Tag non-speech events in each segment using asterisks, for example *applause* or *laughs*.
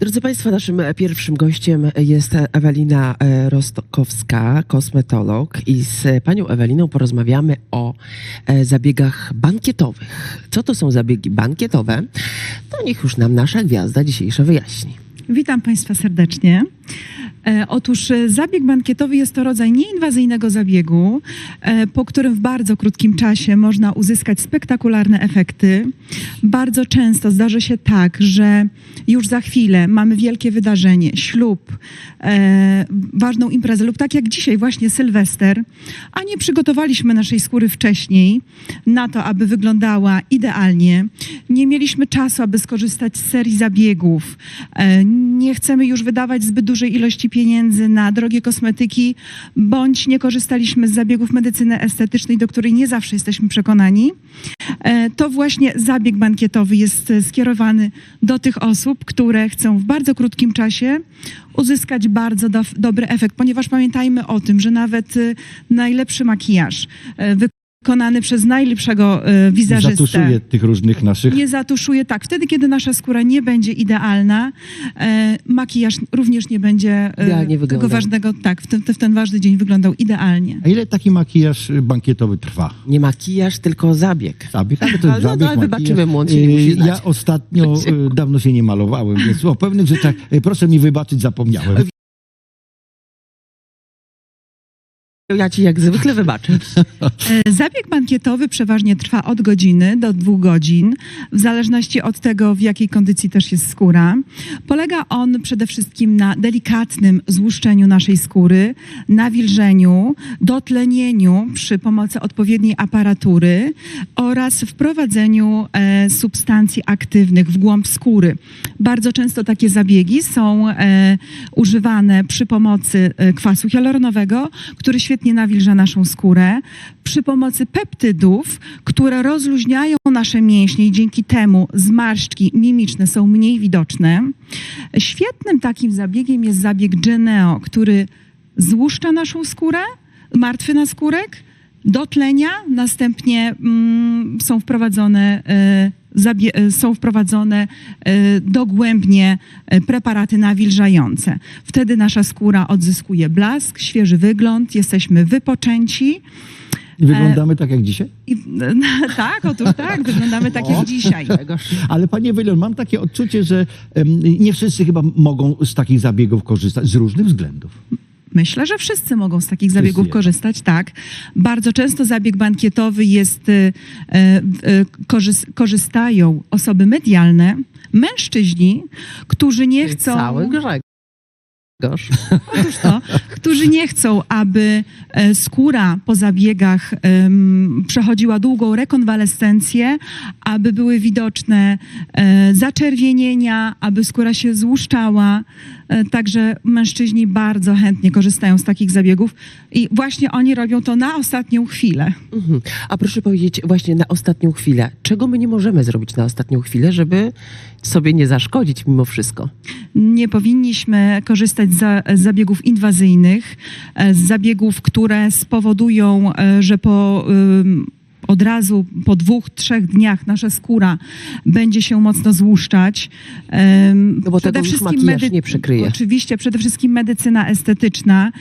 Drodzy Państwo, naszym e, pierwszym gościem jest Ewelina e, Rostokowska, kosmetolog i z e, panią Eweliną porozmawiamy o e, zabiegach bankietowych. Co to są zabiegi bankietowe? To niech już nam nasza gwiazda dzisiejsza wyjaśni. Witam Państwa serdecznie. E, Otóż e, zabieg bankietowy jest to rodzaj nieinwazyjnego zabiegu, e, po którym w bardzo krótkim czasie można uzyskać spektakularne efekty. Bardzo często zdarzy się tak, że już za chwilę mamy wielkie wydarzenie, ślub, ważną imprezę lub tak jak dzisiaj właśnie Sylwester, a nie przygotowaliśmy naszej skóry wcześniej na to, aby wyglądała idealnie. Nie mieliśmy czasu, aby skorzystać z serii zabiegów. Nie chcemy już wydawać zbyt dużej ilości pieniędzy na drogie kosmetyki, bądź nie korzystaliśmy z zabiegów medycyny estetycznej, do której nie zawsze jesteśmy przekonani. E, To właśnie zabieg bankietowy jest e, skierowany do tych osób, które chcą w bardzo krótkim czasie uzyskać bardzo do, dobry efekt, ponieważ pamiętajmy o tym, że nawet e, najlepszy makijaż wykonany przez najlepszego e, wizerzystę Zatuszuje tych różnych naszych. nie zatuszuje. Tak, wtedy, kiedy nasza skóra nie będzie idealna, e, makijaż również nie będzie e, Idealnie tego wyglądał. ważnego, tak, w ten, w ten ważny dzień wyglądał idealnie. A ile taki makijaż bankietowy trwa? Nie makijaż, tylko zabieg. Zabieg, ale to *laughs* jest no, zabieg, no, ale makijaż. wybaczymy mu, on się nie musi Y, znać. Ja ostatnio dawno się nie malowałem, więc o pewnych rzeczach proszę mi wybaczyć, zapomniałem. Ja ci jak zwykle wybaczę. E, Zabieg bankietowy przeważnie trwa od godziny do dwóch godzin, w zależności od tego, w jakiej kondycji też jest skóra. Polega on przede wszystkim na delikatnym złuszczeniu naszej skóry, nawilżeniu, dotlenieniu przy pomocy odpowiedniej aparatury oraz wprowadzeniu e, substancji aktywnych w głąb skóry. Bardzo często takie zabiegi są e, używane przy pomocy kwasu hialuronowego, który świetnie nawilża naszą skórę, przy pomocy peptydów, które rozluźniają nasze mięśnie i dzięki temu zmarszczki mimiczne są mniej widoczne. Świetnym takim zabiegiem jest zabieg Geneo, który złuszcza naszą skórę, martwy naskórek, dotlenia, następnie mm, są wprowadzone, e, są wprowadzone e, dogłębnie e, preparaty nawilżające. Wtedy nasza skóra odzyskuje blask, świeży wygląd, jesteśmy wypoczęci. I wyglądamy tak jak dzisiaj? I, *laughs* tak, otóż tak, wyglądamy tak jak dzisiaj. *laughs* Ale panie Wylon, mam takie odczucie, że nie wszyscy chyba mogą z takich zabiegów korzystać z różnych względów. Myślę, że wszyscy mogą z takich zabiegów korzystać, tak. Bardzo często zabieg bankietowy jest, e, e, korzys- korzystają osoby medialne, mężczyźni, którzy nie chcą... Cały Grzegorz. Otóż to, którzy nie chcą, aby e, skóra po zabiegach przechodziła długą rekonwalescencję, aby były widoczne e, zaczerwienienia, aby skóra się złuszczała. E, Także mężczyźni bardzo chętnie korzystają z takich zabiegów i właśnie oni robią to na ostatnią chwilę. Mhm. A proszę powiedzieć właśnie na ostatnią chwilę, czego my nie możemy zrobić na ostatnią chwilę, żeby sobie nie zaszkodzić mimo wszystko? nie powinniśmy korzystać z zabiegów inwazyjnych, e, z zabiegów, które spowodują, e, że po od razu po dwóch, trzech dniach nasza skóra będzie się mocno złuszczać. No bo tego już makijaż nie przykryje. Oczywiście, przede wszystkim medycyna estetyczna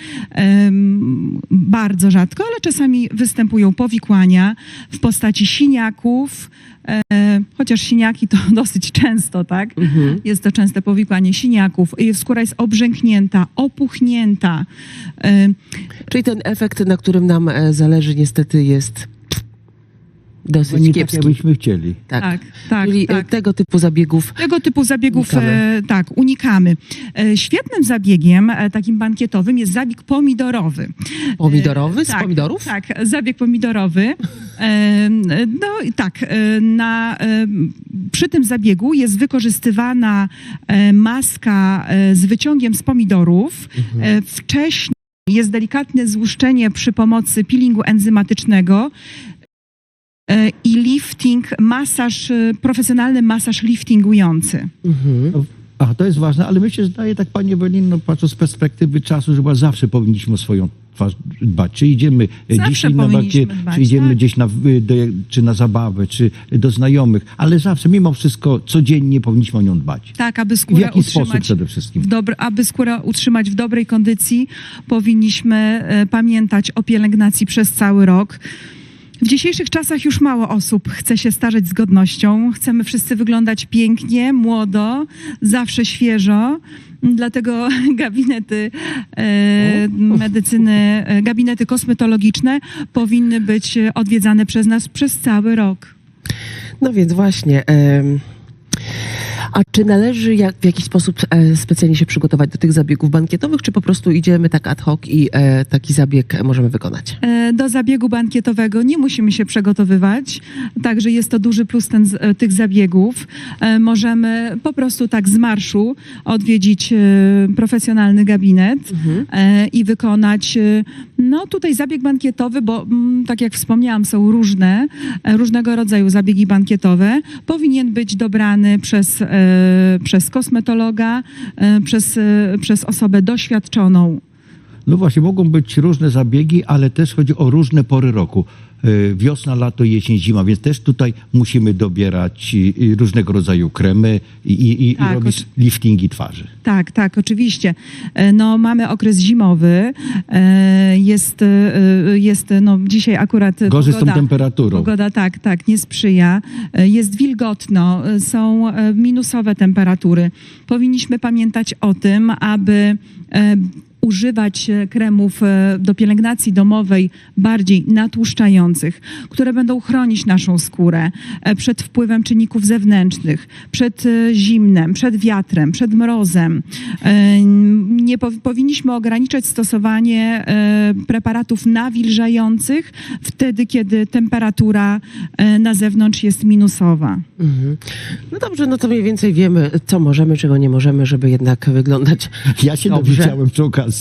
ym, bardzo rzadko, ale czasami występują powikłania w postaci siniaków, e, chociaż siniaki to *laughs* dosyć często, tak? Mhm. Jest to częste powikłanie siniaków. Skóra jest obrzęknięta, opuchnięta. E, Czyli ten efekt, na którym nam e, zależy, niestety jest dosyć nie tak, kiepski. jakbyśmy chcieli. Tak. Tak, tak, Czyli e, tak. tego typu zabiegów Tego typu zabiegów Unikamy. e, tak, unikamy. E, świetnym zabiegiem, e, takim bankietowym, jest zabieg pomidorowy. pomidorowy z tak, pomidorów? Tak, zabieg pomidorowy. E, No i tak, e, na, e, przy tym zabiegu jest wykorzystywana e, maska e, z wyciągiem z pomidorów. E, Wcześniej jest delikatne złuszczenie przy pomocy peelingu enzymatycznego i lifting, masaż, e, profesjonalny masaż liftingujący. Mhm. A to jest ważne, ale myślę, że daje tak pani Ewelino, patrząc z perspektywy czasu, że chyba zawsze powinniśmy o swoją twarz dbać. Czy idziemy e, Zawsze dzisiaj na wakacje, dbać, czy idziemy tak. gdzieś na, do, czy na zabawę, czy do znajomych, ale zawsze, mimo wszystko, codziennie powinniśmy o nią dbać. Tak, aby W skórę jaki sposób utrzymać przede wszystkim? w dobr- aby skórę utrzymać w dobrej kondycji, powinniśmy e, pamiętać o pielęgnacji przez cały rok. W dzisiejszych czasach już mało osób chce się starzeć z godnością. Chcemy wszyscy wyglądać pięknie, młodo, zawsze świeżo. Dlatego *laughs* gabinety e, medycyny, e, gabinety kosmetologiczne powinny być odwiedzane przez nas przez cały rok. No więc właśnie. em, a czy należy jak, w jakiś sposób e, specjalnie się przygotować do tych zabiegów bankietowych, czy po prostu idziemy tak ad hoc i e, taki zabieg możemy wykonać? E, Do zabiegu bankietowego nie musimy się przygotowywać, także jest to duży plus ten, tych zabiegów. Możemy po prostu tak z marszu odwiedzić profesjonalny gabinet e, i wykonać no tutaj zabieg bankietowy, bo mm, tak jak wspomniałam, są różne, różnego rodzaju zabiegi bankietowe. Powinien być dobrany przez, przez kosmetologa, e, przez, e, przez osobę doświadczoną. No właśnie, mogą być różne zabiegi, ale też chodzi o różne pory roku. Y, Wiosna, lato, jesień, zima, więc też tutaj musimy dobierać y, y, różnego rodzaju kremy i, i, i Tak, robić liftingi twarzy. Tak, tak, oczywiście. E, No, mamy okres zimowy. e, Jest, e, jest no, dzisiaj akurat Gorzej z tą pogoda, temperaturą. Pogoda tak, tak, nie sprzyja. Jest wilgotno, są minusowe temperatury. Powinniśmy pamiętać o tym, aby używać e, kremów e, do pielęgnacji domowej bardziej natłuszczających, które będą chronić naszą skórę e, przed wpływem czynników zewnętrznych, przed zimnem, przed wiatrem, przed mrozem. Nie pow- powinniśmy ograniczać stosowanie preparatów nawilżających wtedy, kiedy temperatura na zewnątrz jest minusowa. Mhm. No dobrze, no to mniej więcej wiemy, co możemy, czego nie możemy, żeby jednak wyglądać Ja się Dobrze. dowiedziałem przy okazji.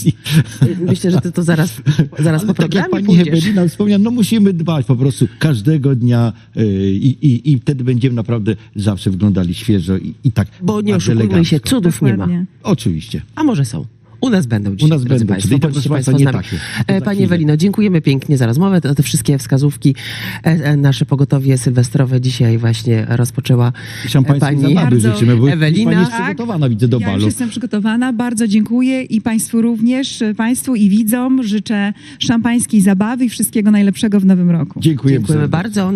Myślę, że ty to zaraz, zaraz Ale po tak jak pani pójdziesz. Ewelina wspomniała, no musimy dbać po prostu każdego dnia y, i, i, i wtedy będziemy naprawdę zawsze wyglądali świeżo i, i tak Bo nie oszukujmy się, cudów nie ma. Oczywiście. A może są. U nas będą dzisiaj, nas drodzy będą, Państwo. czyli to, proszę Państwo państwa, nie takie. E, za Pani chwilę. Ewelino, dziękujemy pięknie za rozmowę. To te wszystkie wskazówki e, e, nasze pogotowie sylwestrowe dzisiaj właśnie rozpoczęła Szampańskiej pani Bardzo życzymy, bo Ewelina. pani jest Tak. przygotowana, widzę, do Ja już balu. jestem przygotowana. Bardzo dziękuję i Państwu również, Państwu i widzom życzę szampańskiej zabawy i wszystkiego najlepszego w nowym roku. Dziękujemy, bardzo.